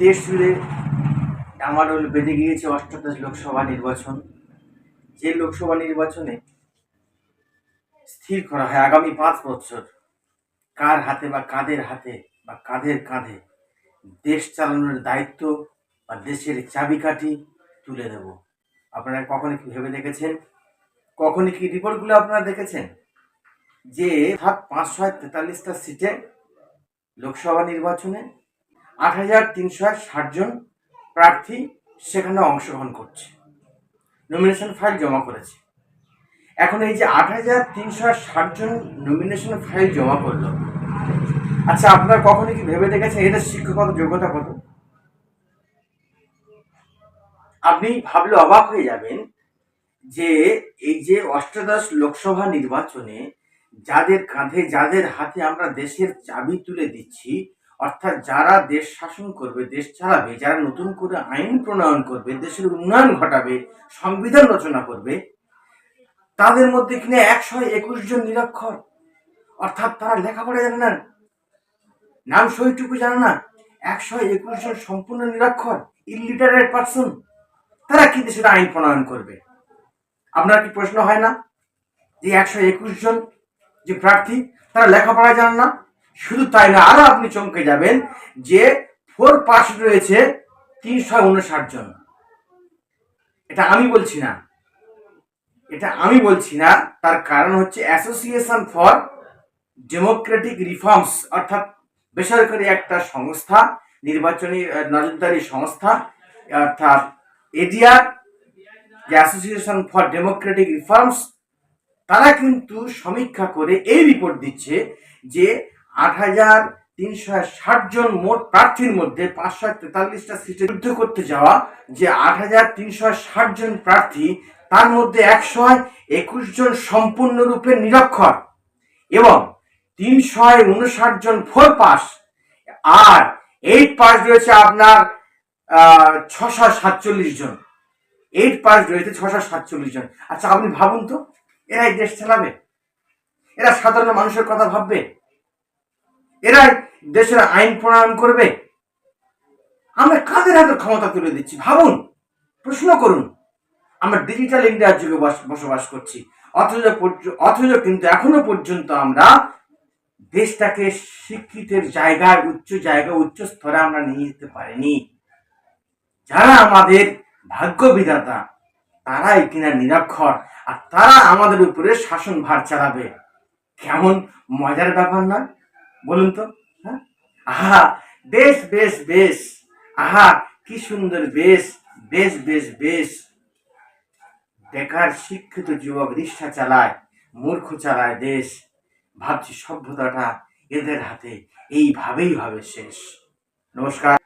দেশ জুড়ে আমারল বেঁধে গিয়েছে অষ্টাদশ লোকসভা নির্বাচন। যে লোকসভা নির্বাচনে স্থির করা হয় আগামী পাঁচ বছর, কার হাতে বা কাদের হাতে বা কাদের কাঁধে দেশ চালানোর দায়িত্ব বা দেশের চাবিকাঠি তুলে দেব। আপনারা কখনো কি ভেবে দেখেছেন? কখনো কি রিপোর্টগুলো আপনারা দেখেছেন? যে অর্থাৎ পাঁচশো তেতাল্লিশটা সিটে লোকসভা নির্বাচনে আট হাজার তিনশো ষাট জন প্রার্থী সেখানে অংশগ্রহণ করছে। নমিনেশন ফাইল জমা করেছে। এখন এই যে আট হাজার তিনশো ষাট জন নমিনেশন ফাইল জমা করল আচ্ছা আপনারা কখনো কি ভেবে দেখেছেন এদের শিক্ষকতা যোগ্যতা কত? আপনি ভাবলে অবাক হয়ে যাবেন যে এই যে অষ্টাদশ লোকসভা নির্বাচনে যাদের কাঁধে, যাদের হাতে আমরা দেশের চাবি তুলে দিচ্ছি অর্থাৎ যারা দেশ শাসন করবে, দেশ চালাবে, যারা নতুন করে আইন প্রণয়ন করবে, দেশের উন্নয়ন ঘটাবে, সংবিধান রচনা করবে, তাদের মধ্যে কিনা একশো একুশ জন নিরক্ষর। অর্থাৎ তারা লেখাপড়া জানে না। নাম সইটুকু জানে না। একশো একুশ জন সম্পূর্ণ নিরক্ষর ইলিটারেট পার্সন তারা কি দেশের আইন প্রণয়ন করবে? আপনার কি প্রশ্ন হয় না যে একশো একুশ জন যে প্রার্থী, তারা লেখাপড়া জানে না? শুধু তাই না, আরও আপনি চমকে যাবেন যে ফোর পাস রয়েছে তিনশো উনষাট জন। এটা আমি বলছি না। এটা আমি বলছি না, তার কারণ হচ্ছে অ্যাসোসিয়েশন ফর ডেমোক্রেটিক রিফর্মস অর্থাৎ বেসরকারি একটা সংস্থা, নির্বাচনী নজরদারি সংস্থা, অর্থাৎ এডিআর যে অ্যাসোসিয়েশন ফর ডেমোক্রেটিক রিফর্মস তারা কিন্তু সমীক্ষা করে এই রিপোর্ট দিচ্ছে যে আট হাজার তিনশো ষাট জন মোট প্রার্থীর মধ্যে পাঁচশো তেতাল্লিশটা সিটে যুদ্ধ করতে যাওয়া যে আট হাজার তিনশো ষাট জন প্রার্থী, তার মধ্যে একশো একুশ জন সম্পূর্ণরূপে নিরক্ষর এবং তিনশো উনষাট জন ফোর পাস। আর এইট পাস রয়েছে আপনার ছশো সাতচল্লিশ জন। এইট পাস রয়েছে ছশো সাতচল্লিশ জন। আচ্ছা আপনি ভাবুন তো এরাই দেশ চালাবে? এরা সাধারণ মানুষের কথা ভাববে? এরাই দেশের আইন প্রণয়ন করবে। আমরা কাদের হাতে ক্ষমতা তুলে দিচ্ছি? ভাবুন, প্রশ্ন করুন। আমরা ডিজিটাল ইন্ডিয়ার যুগে বস- বসবাস করছি। অথচ অথচ কিন্তু এখনও পর্যন্ত আমরা দেশটাকে শিক্ষিতের জায়গায়, উচ্চ জায়গা উচ্চ স্তরে আমরা নিয়ে যেতে পারিনি। যারা আমাদের ভাগ্য বিধাতা, তারাই কিনা নিরক্ষর, আর তারা আমাদের উপরে শাসন ভার চালাবে। কেমন মজার ব্যাপার না বলুন তো হ্যাঁ? আহা, বেশ বেশ বেশ। আহা, কি সুন্দর বেশ বেশ বেশ বেশ। বেকার, শিক্ষিত যুবক রিক্সা চালায়, মূর্খ চালায় দেশ। ভাবছি সভ্যতাটা এদের হাতে এইভাবেই হবে শেষ। নমস্কার।